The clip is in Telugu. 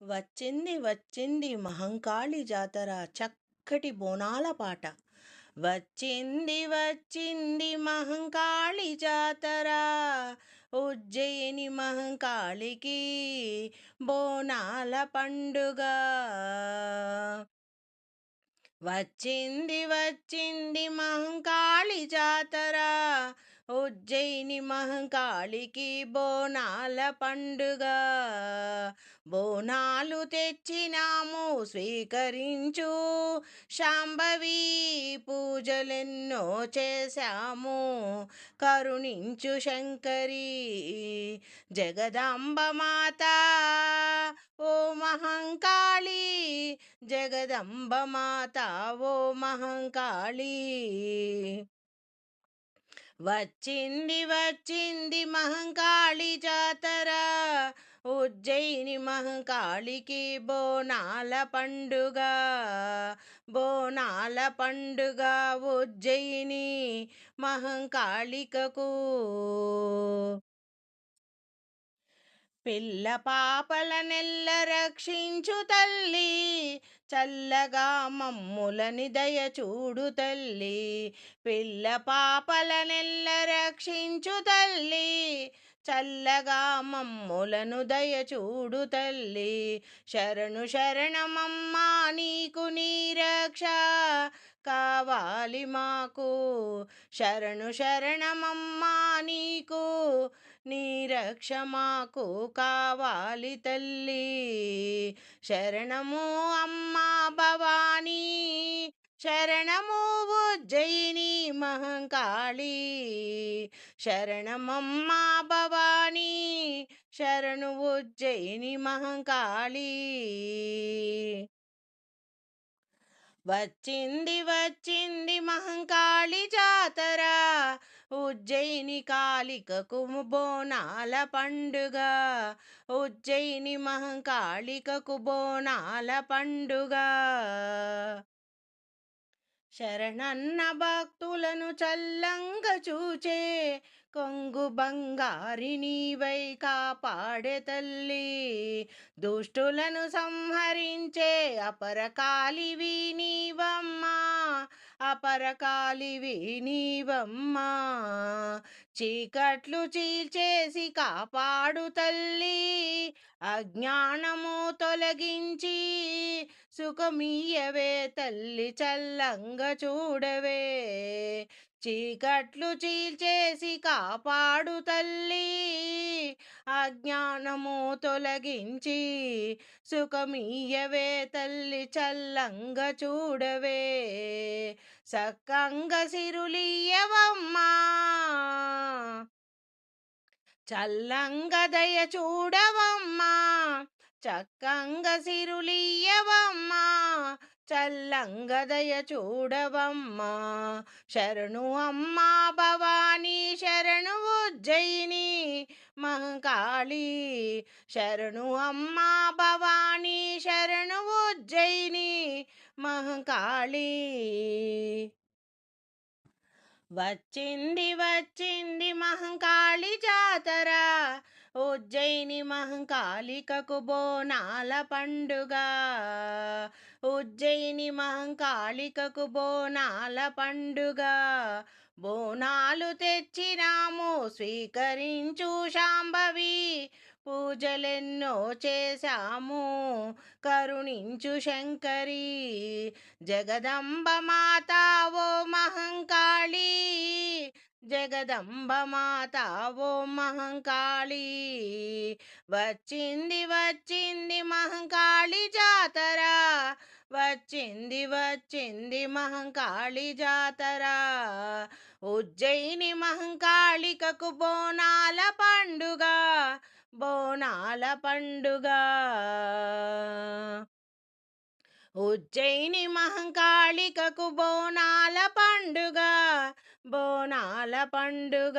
వచ్చింది వచ్చింది మహంకాళి జాతర చక్కటి బోనాల పాట. వచ్చింది వచ్చింది మహంకాళి జాతర ఉజ్జయిని మహంకాళికి బోనాల పండుగ. వచ్చింది వచ్చింది మహంకాళి జాతర ఉజ్జయిని మహంకాళికి బోనాల పండుగ. బోనాలు తెచ్చినాము స్వీకరించు. శాంభవి పూజలెన్నో చేశాము కరుణించు శంకరి. జగదాంబ మాత ఓ మహంకాళి. జగదంబ మాత ఓ మహంకాళి. వచ్చింది వచ్చింది మహంకాళి జాతర. ఉజ్జయిని మహంకాళికి బోనాల పండుగ. బోనాల పండుగ ఉజ్జయిని మహంకాళికకు. పిల్ల పాపల నెల్ల రక్షించు తల్లి చల్లగా మమ్ములని దయ చూడు తల్లి. పిల్ల పాపల నెల్ల రక్షించు తల్లి. చల్లగా మమ్ములను దయ చూడు తల్లి. శరణు శరణమమ్మా నీకు నీరక్ష కావాలి మాకు. శరణు శరణమమ్మా నీకు నీరక్ష మాకు కావాలి తల్లి. శరణము అమ్మా భవానీ శరణము ఉజ్జయిని మహంకాళి శరణమమ్మా భవానీ శరణు ఉజ్జయిని మహంకాళి. వచ్చింది వచ్చింది మహంకాళి జాతర. ఉజ్జయిని కాళికకు బోనాల పండుగ. ఉజ్జయిని మహంకాళికకు బోనాల పండుగ. శరణన్న భక్తులను చల్లంగ చూచే కొంగు బంగారిని వై కాపాడే తల్లి. దుష్టులను సంహరించే అపరకాలివి నీవమ్మా అపరకాలివి నీవమ్మా చీకట్లు చీల్చేసి కాపాడు తల్లి అజ్ఞానము తొలగించి సుఖమీయవే తల్లి చల్లంగా చూడవే. చీకట్లు చీల్చేసి కాపాడు తల్లి అజ్ఞానము తొలగించి సుఖమీయవే తల్లి చల్లంగ చూడవే. సక్కంగా సిరులియవమ్మా చల్లంగా దయ చూడవమ్మా. చక్కంగ సిరులియవమ్మా చల్లంగదయ చూడవమ్మా. శరణు అమ్మా భవానీ శరణు ఉజ్జయిని. మహంకాళి శరణు అమ్మా భవానీ శరణు ఉజ్జయిని మహంకాళి వచ్చింది వచ్చింది మహంకాళి జాతర ఉజ్జయిని మహంకాళికకు బోనాల పండుగ. ఉజ్జయిని మహంకాళికకు బోనాల పండుగ. బోనాలు తెచ్చినాము స్వీకరించు శాంభవి. పూజలెన్నో చేశాము కరుణించు శంకరి. జగదంబ మాత ఓ మహంకాళి. జగదంబ మాత ఓ మహంకాళి. వచ్చింది వచ్చింది మహంకాళి జాతర. వచ్చింది వచ్చింది మహంకాళి జాతర. ఉజ్జయిని మహంకాళికకు బోనాల పండుగ బోనాల పండుగ. ఉజ్జయిని మహంకాళికకు బోనాల పండుగ బోనాల పండుగ.